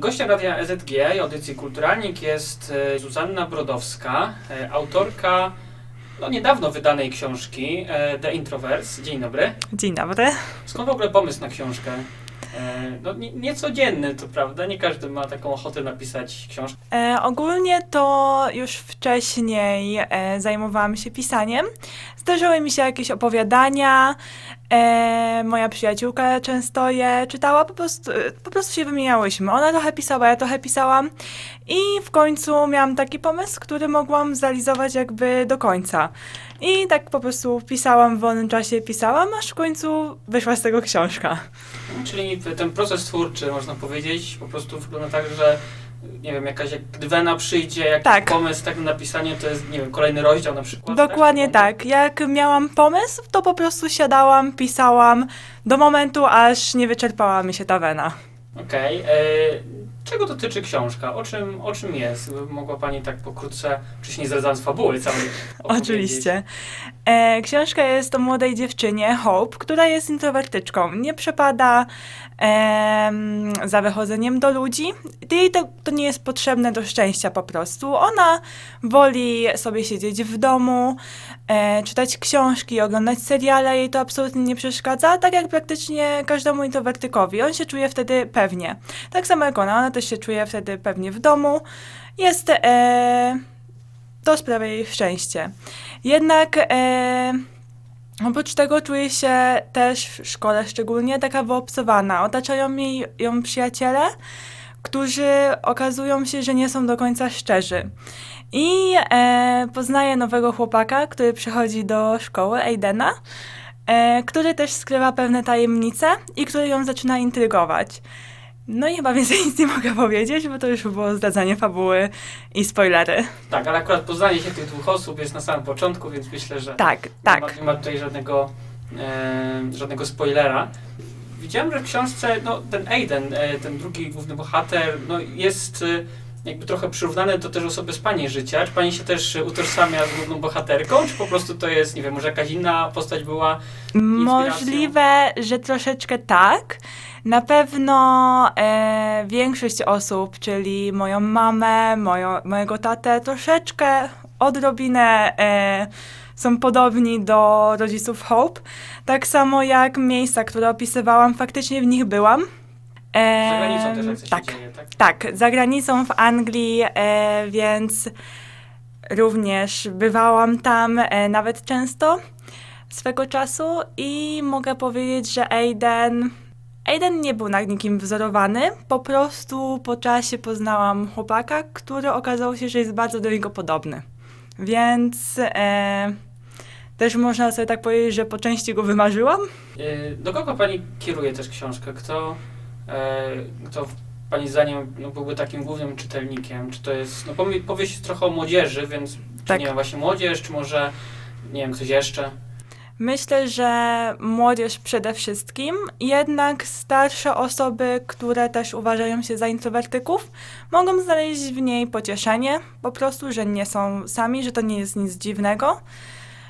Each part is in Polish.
Gościem radia EZG i audycji Kulturalnik jest e, Zuzanna Brodowska, e, autorka no, niedawno wydanej książki e, The Introverts. Dzień dobry. Dzień dobry. Skąd w ogóle pomysł na książkę? E, No, nie- niecodzienny, to prawda? Nie każdy ma taką ochotę napisać książkę. E, ogólnie to już wcześniej e, zajmowałam się pisaniem. Zdarzyły mi się jakieś opowiadania. E, moja przyjaciółka często je czytała, po prostu, e, po prostu się wymieniałyśmy. Ona trochę pisała, ja trochę pisałam. I w końcu miałam taki pomysł, który mogłam zrealizować jakby do końca. I tak po prostu pisałam w wolnym czasie, pisałam, aż w końcu wyszła z tego książka. Czyli ten proces twórczy, można powiedzieć, po prostu wygląda tak, że nie wiem, jakaś jak gdy wena przyjdzie, jakiś Tak. pomysł tak na napisanie, to jest, nie wiem, kolejny rozdział na przykład. Dokładnie tak. Jak miałam pomysł, to po prostu siadałam, pisałam do momentu, aż nie wyczerpała mi się ta wena. Okej. e, Czego dotyczy książka? O czym, o czym jest? Mogła Pani tak pokrótce, oczywiście nie zdradzając fabuły całej. Oczywiście. E, książka jest o młodej dziewczynie, Hope, która jest introwertyczką. Nie przepada em, za wychodzeniem do ludzi. Jej to, to nie jest potrzebne do szczęścia po prostu. Ona woli sobie siedzieć w domu, e, czytać książki, oglądać seriale. Jej to absolutnie nie przeszkadza, tak jak praktycznie każdemu introwertykowi. On się czuje wtedy pewnie. Tak samo jak ona, ona też się czuje wtedy pewnie w domu. Jest... E, to sprawia jej szczęście. Jednak e, oprócz tego czuje się też w szkole szczególnie taka wyobcowana. Otaczają jej ją przyjaciele, którzy okazują się, że nie są do końca szczerzy. I e, poznaje nowego chłopaka, który przychodzi do szkoły, Aidena, e, który też skrywa pewne tajemnice i który ją zaczyna intrygować. No i chyba więcej nic nie mogę powiedzieć, bo to już było zdradzanie fabuły i spoilery. Tak, ale akurat poznanie się tych dwóch osób jest na samym początku, więc myślę, że Tak, nie, tak. ma, nie ma tutaj żadnego, e, żadnego spoilera. Widziałem, że w książce no, ten Aiden, e, ten drugi główny bohater, no, jest e, jakby trochę przyrównany do też osoby z Pani życia. Czy Pani się też utożsamia z główną bohaterką, czy po prostu to jest, nie wiem, może jakaś inna postać była? Możliwe, że troszeczkę tak. Na pewno e, większość osób, czyli moją mamę, moją, mojego tatę, troszeczkę odrobinę e, są podobni do rodziców Hope. Tak samo jak miejsca, które opisywałam, faktycznie w nich byłam. E, Za granicą też jak coś tak. się dzieje, tak? Za granicą w Anglii, e, więc również bywałam tam e, nawet często swego czasu i mogę powiedzieć, że Aiden. Aiden nie był na nikim wzorowany, po prostu po czasie poznałam chłopaka, który okazał się, że jest bardzo do niego podobny. Więc e, też można sobie tak powiedzieć, że po części go wymarzyłam. E, Do kogo Pani kieruje też książkę? Kto, e, kto Pani zdaniem no, byłby takim głównym czytelnikiem? Czy to jest, no powie- powieść jest trochę o młodzieży, więc czy Tak. nie wiem, właśnie młodzież, czy może, nie wiem, ktoś jeszcze? Myślę, że młodzież przede wszystkim, jednak starsze osoby, które też uważają się za introwertyków, mogą znaleźć w niej pocieszenie, po prostu, że nie są sami, że to nie jest nic dziwnego.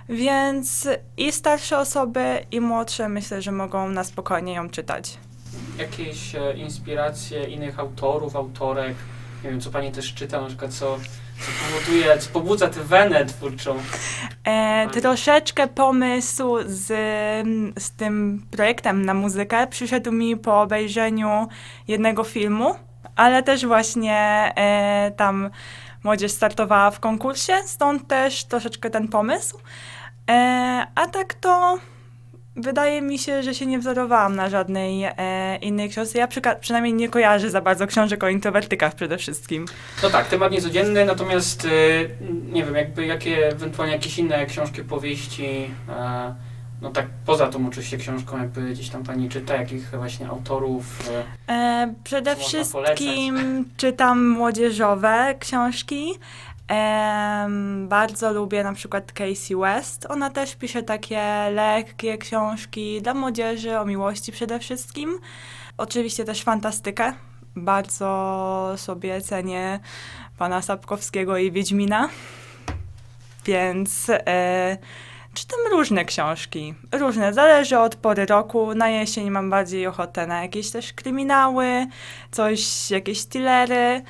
Więc i starsze osoby, i młodsze myślę, że mogą na spokojnie ją czytać. Jakieś e, inspiracje innych autorów, autorek? Nie wiem, co Pani też czyta, na przykład co, co powoduje, co pobudza tę wenę twórczą? E, troszeczkę pomysł z, z tym projektem na muzykę przyszedł mi po obejrzeniu jednego filmu, ale też właśnie e, tam młodzież startowała w konkursie, stąd też troszeczkę ten pomysł. E, a tak to wydaje mi się, że się nie wzorowałam na żadnej e, innej książce. Ja przyka- przynajmniej nie kojarzę za bardzo książek o introwertykach przede wszystkim. No tak, temat niecodzienny, natomiast y, nie wiem, jakby jakie ewentualnie jakieś inne książki, powieści, e, no tak poza tą oczywiście książką, jakby gdzieś tam pani czyta, jakich właśnie autorów. e, E, przede wszystkim czytam młodzieżowe książki. Bardzo lubię na przykład Casey West. Ona też pisze takie lekkie książki dla młodzieży, o miłości przede wszystkim. Oczywiście też fantastykę. Bardzo sobie cenię pana Sapkowskiego i Wiedźmina. Więc e, Czytam różne książki, różne, zależy od pory roku. Na jesień mam bardziej ochotę na jakieś też kryminały, coś, jakieś thrillery.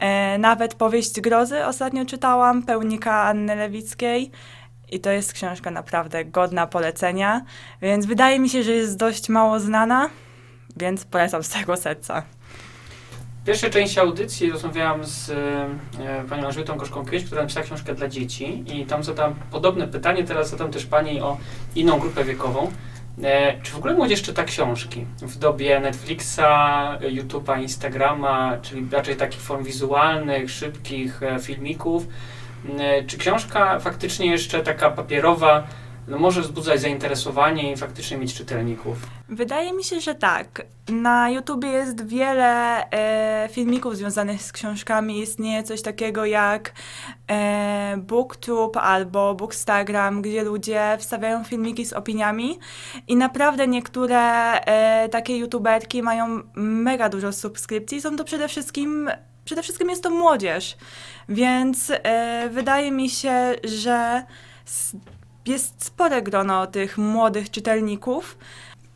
E, nawet powieść grozy ostatnio czytałam, Pełnika Anny Lewickiej. I to jest książka naprawdę godna polecenia, więc wydaje mi się, że jest dość mało znana, więc polecam z całego serca. W pierwszej części audycji rozmawiałam z e, panią Elżbietą Gorzką-Kieś, która napisała książkę dla dzieci i tam zadałam podobne pytanie, teraz zadam też pani o inną grupę wiekową. E, czy w ogóle młodzież czyta książki w dobie Netflixa, YouTube'a, Instagrama, czyli raczej takich form wizualnych, szybkich e, filmików? E, czy książka faktycznie jeszcze taka papierowa no, może wzbudzać zainteresowanie i faktycznie mieć czytelników? Wydaje mi się, że tak. Na YouTubie jest wiele e, filmików związanych z książkami. Istnieje coś takiego jak e, BookTube albo Bookstagram, gdzie ludzie wstawiają filmiki z opiniami i naprawdę niektóre e, takie youtuberki mają mega dużo subskrypcji. Są to przede wszystkim, przede wszystkim jest to młodzież, więc e, wydaje mi się, że s- jest spore grono tych młodych czytelników,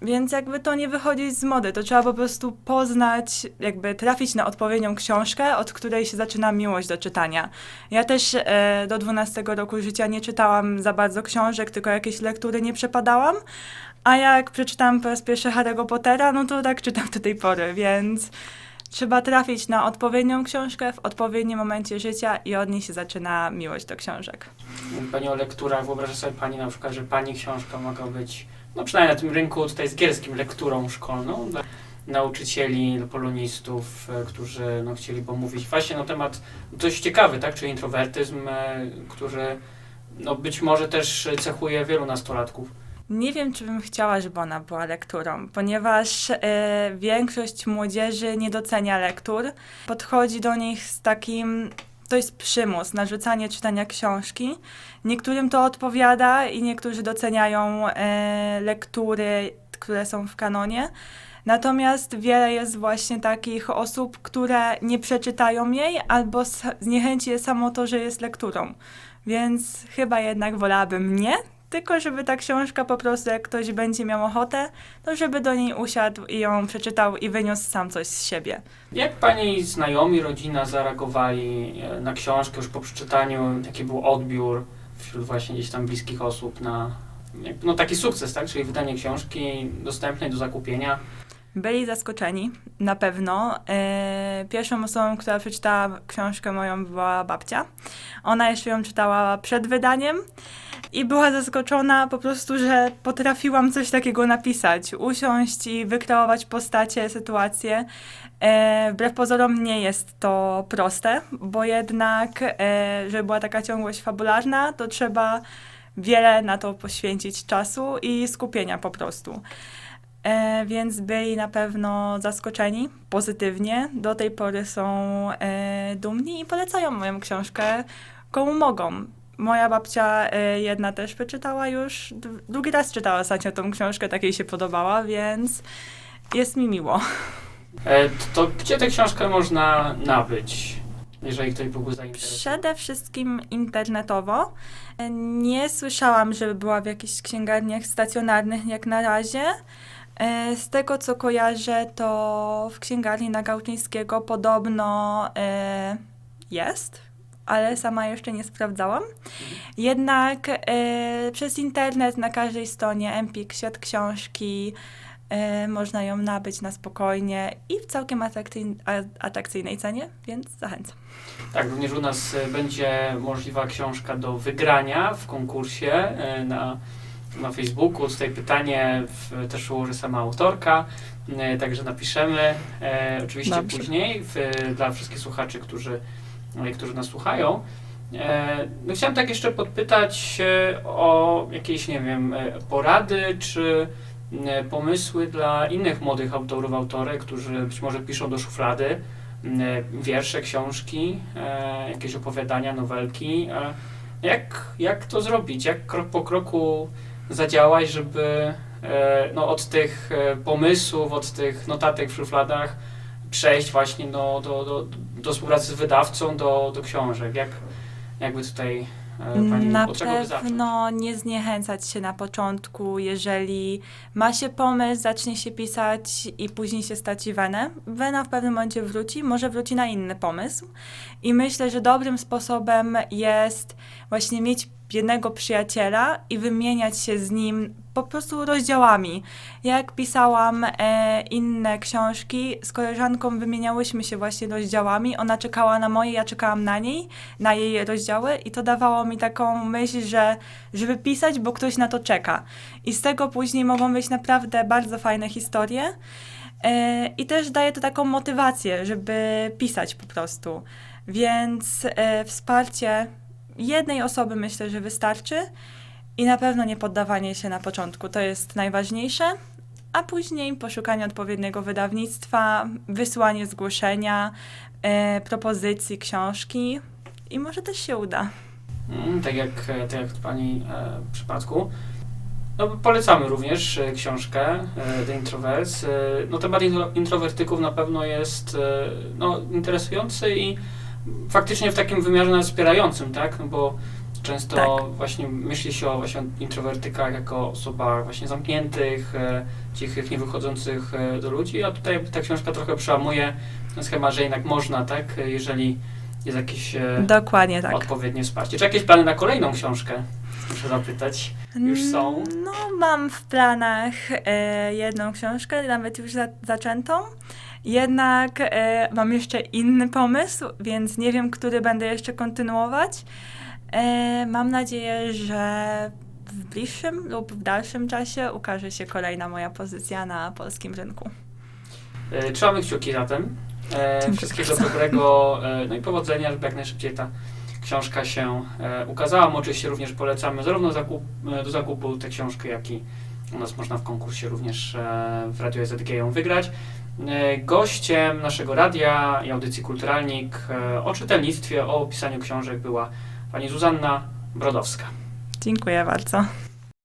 więc jakby to nie wychodzi z mody, to trzeba po prostu poznać, jakby trafić na odpowiednią książkę, od której się zaczyna miłość do czytania. Ja też e, do 12 roku życia nie czytałam za bardzo książek, tylko jakieś lektury nie przepadałam, a jak przeczytałam po raz pierwszy Harry'ego Pottera, no to tak czytam do tej pory, więc trzeba trafić na odpowiednią książkę w odpowiednim momencie życia i od niej się zaczyna miłość do książek. Pani o lekturach, wyobraża sobie Pani na przykład, że Pani książka mogła być, no przynajmniej na tym rynku tutaj zgierskim, lekturą szkolną dla nauczycieli, polonistów, e, którzy no, chcieli pomówić właśnie na temat dość ciekawy, tak, czyli introwertyzm, e, który no, być może też cechuje wielu nastolatków. Nie wiem, czy bym chciała, żeby ona była lekturą, ponieważ e, większość młodzieży nie docenia lektur. Podchodzi do nich z takim. To jest przymus, narzucanie czytania książki. Niektórym to odpowiada i niektórzy doceniają e, lektury, które są w kanonie. Natomiast wiele jest właśnie takich osób, które nie przeczytają jej albo zniechęci je samo to, że jest lekturą. Więc chyba jednak wolałabym nie, tylko żeby ta książka po prostu, jak ktoś będzie miał ochotę, to żeby do niej usiadł i ją przeczytał i wyniósł sam coś z siebie. Jak Pani znajomi, rodzina zareagowali e, na książkę już po przeczytaniu? Jaki był odbiór wśród właśnie gdzieś tam bliskich osób na no, taki sukces, tak? Czyli wydanie książki dostępnej do zakupienia. Byli zaskoczeni, na pewno. E, pierwszą osobą, która przeczytała książkę moją była babcia. Ona jeszcze ją czytała przed wydaniem i była zaskoczona po prostu, że potrafiłam coś takiego napisać, usiąść i wykreować postacie, sytuacje. E, wbrew pozorom nie jest to proste, bo jednak, e, żeby była taka ciągłość fabularna, to trzeba wiele na to poświęcić czasu i skupienia po prostu. E, więc byli na pewno zaskoczeni pozytywnie. Do tej pory są e, dumni i polecają moją książkę komu mogą. Moja babcia e, jedna też przeczytała już, d- drugi raz czytała ostatnio tą książkę, tak jej się podobała, więc jest mi miło. E, to, to gdzie tę książkę można nabyć, jeżeli ktoś byłby zainteresowany? Przede wszystkim internetowo. Nie słyszałam, żeby była w jakichś księgarniach stacjonarnych jak na razie. E, Z tego co kojarzę, to w księgarni na Gałczyńskiego podobno e, jest, ale sama jeszcze nie sprawdzałam. Jednak e, przez internet na każdej stronie Empik, świat książki, e, można ją nabyć na spokojnie i w całkiem atrakcyjn- a- atrakcyjnej cenie, więc zachęcam. Tak, również u nas e, będzie możliwa książka do wygrania w konkursie e, na, na Facebooku. Tutaj pytanie w, też ułoży sama autorka, e, także napiszemy e, oczywiście Dobrze. później w, dla wszystkich słuchaczy, którzy, którzy nas słuchają. E, No chciałem tak jeszcze podpytać o jakieś, nie wiem, e, porady czy e, pomysły dla innych młodych autorów, autorek, którzy być może piszą do szuflady, wiersze, książki, jakieś opowiadania, nowelki. Jak, jak to zrobić? Jak krok po kroku zadziałać, żeby no, od tych pomysłów, od tych notatek w szufladach przejść właśnie do, do, do, do współpracy z wydawcą, do, do książek? Jak, jakby tutaj e, Pani Na pewno nie zniechęcać się na początku, jeżeli ma się pomysł, zacznie się pisać i później się straci wenę. Wena w pewnym momencie wróci, może wróci na inny pomysł. I myślę, że dobrym sposobem jest właśnie mieć jednego przyjaciela i wymieniać się z nim po prostu rozdziałami. Jak pisałam e, inne książki, z koleżanką wymieniałyśmy się właśnie rozdziałami. Ona czekała na moje, ja czekałam na niej, na jej rozdziały i to dawało mi taką myśl, że żeby pisać, bo ktoś na to czeka. I z tego później mogą być naprawdę bardzo fajne historie. E, I też daje to taką motywację, żeby pisać po prostu. Więc e, wsparcie jednej osoby myślę, że wystarczy. I na pewno nie poddawanie się na początku. To jest najważniejsze. A później poszukanie odpowiedniego wydawnictwa, wysłanie zgłoszenia, e, propozycji książki i może też się uda. Mm, tak, jak, tak jak w Pani e, przypadku. No, polecamy również e, książkę e, The Introverts. E, no, temat intro, introwertyków na pewno jest e, no, interesujący i faktycznie w takim wymiarze nas wspierającym, tak? No, bo często Tak. właśnie myśli się o właśnie introwertykach jako osobach właśnie zamkniętych, e, cichych, nie wychodzących e, do ludzi, a tutaj ta książka trochę przełamuje ten schemat, że jednak można, tak? Jeżeli jest jakiś e, Dokładnie tak. odpowiednie wsparcie. Czy jakieś plany na kolejną książkę? Muszę zapytać. Już są? No, mam w planach e, jedną książkę, nawet już za, zaczętą. Jednak e, mam jeszcze inny pomysł, więc nie wiem, który będę jeszcze kontynuować. E, mam nadzieję, że w bliższym lub w dalszym czasie ukaże się kolejna moja pozycja na polskim rynku. E, Trzymamy kciuki zatem. E, wszystkiego bardzo. dobrego, e, no i powodzenia, żeby jak najszybciej ta książka się e, ukazała. Oczywiście również polecamy zarówno zakup, e, do zakupu tę książkę, jak i u nas można w konkursie również e, w Radio ZG ją wygrać. E, Gościem naszego radia i audycji Kulturalnik e, o czytelnictwie, o pisaniu książek była pani Zuzanna Brodowska. Dziękuję bardzo.